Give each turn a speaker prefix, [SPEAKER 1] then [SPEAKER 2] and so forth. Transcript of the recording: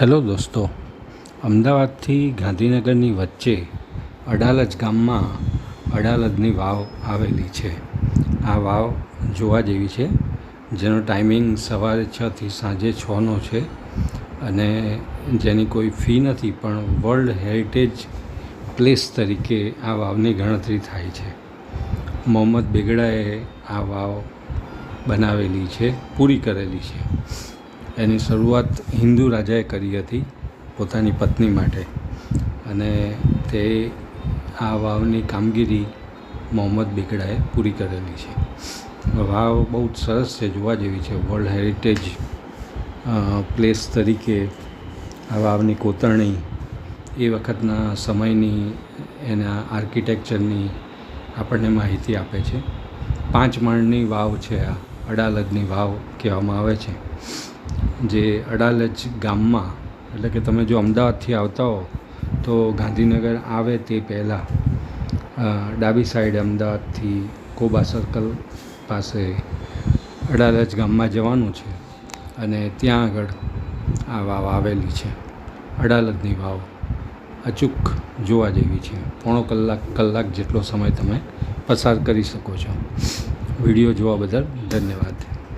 [SPEAKER 1] Hello દોસ્તો, અમદાવાદથી ગાંધીનગરની વચ્ચે અડાલજ ગામમાં અડાલજની વાવ આવેલી છે. આ વાવ જોવા જેવી છે, જેનો ટાઈમિંગ સવારે છથી સાંજે છનો છે અને જેની કોઈ ફી નથી, પણ વર્લ્ડ હેરિટેજ પ્લેસ તરીકે આ વાવની ગણતરી થાય છે. મોહમ્મદ બેગડાએ આ વાવ બનાવેલી છે, પૂરી કરેલી છે. એની શરૂઆત હિન્દુ રાજાએ કરી હતી પોતાની પત્ની માટે. અને તે આ વાવની કામગીરી મોહમ્મદ બેગડાએ પૂરી કરેલી છે. વાવ બહુ જ સરસ છે, જોવા જેવી છે. વર્લ્ડ હેરિટેજ પ્લેસ તરીકે આ વાવની કોતરણી એ વખતના સમયની એના આર્કિટેક્ચરની આપણને માહિતી આપે છે. પાંચ માળની વાવ છે આ, અડાલજની વાવ કહેવામાં આવે છે. જે અડાલજ ગામમાં, એટલે કે તમે જો અમદાવાદથી આવતા હો, તો ગાંધીનગર આવે તે પહેલાં ડાબી સાઈડ અમદાવાદથી કોબા સર્કલ પાસે અડાલજ ગામમાં જવાનું છે અને ત્યાં આગળ આ વાવ આવેલી છે, અડાલજની વાવ. અચૂક જોવા જેવી છે. પોણો કલાક કલાક જેટલો સમય તમે પસાર કરી શકો છો. વીડિયો જોવા બદલ ધન્યવાદ.